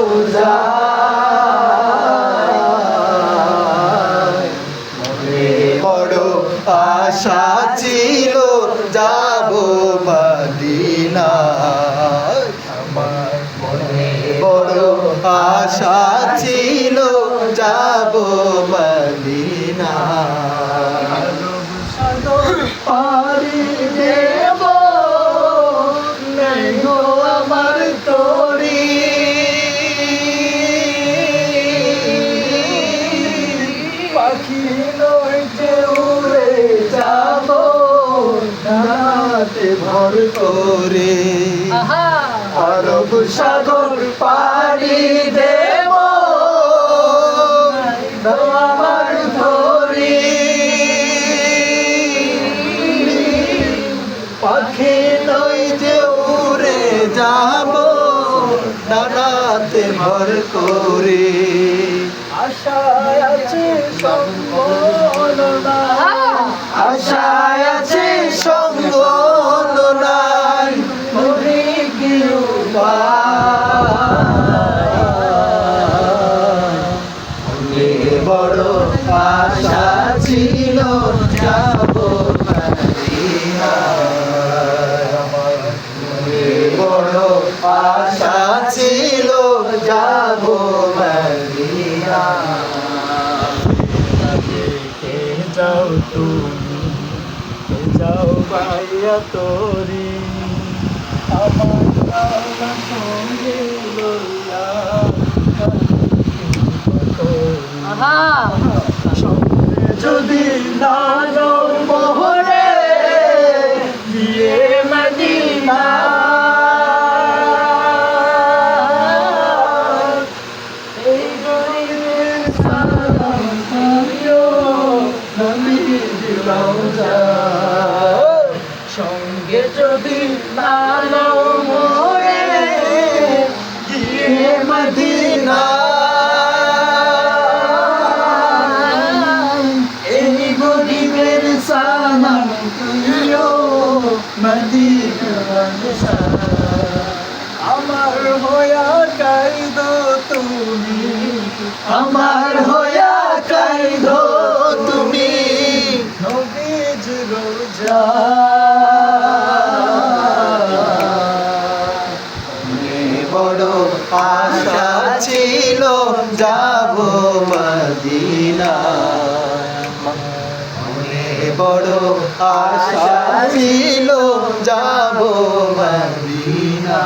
রৌজা মনে বড় আশা ছিল যাব বা আমার বড় আশা ছিল যাব মদিনা করে। আরব সাগর পাড়ি দেব। আমার ধরি। পাখি নই যে উড়ে যাব ডানাতে ভর করে। আশায় আছে সম্বলনা উপায় বড় আশা ছিল, যাব বড় আশা ছিল, যাব যাও তুমি, যাও ভাইয়া তোরি। আমার আল্লাহ সঙ্গে লইয়া সঙ্গে যদি মোহরে দিয়ে মদিনা। এই গরিবের সালাম রওজা সঙ্গে যদি না মদিনা আমার হয়া কাইদ তুমি। আমার হয়া কাইদ তুমি। নবীজ রোজা। বড় আশা ছিল যাব মদিনা বড় আশা ছিল যাব মদিনা।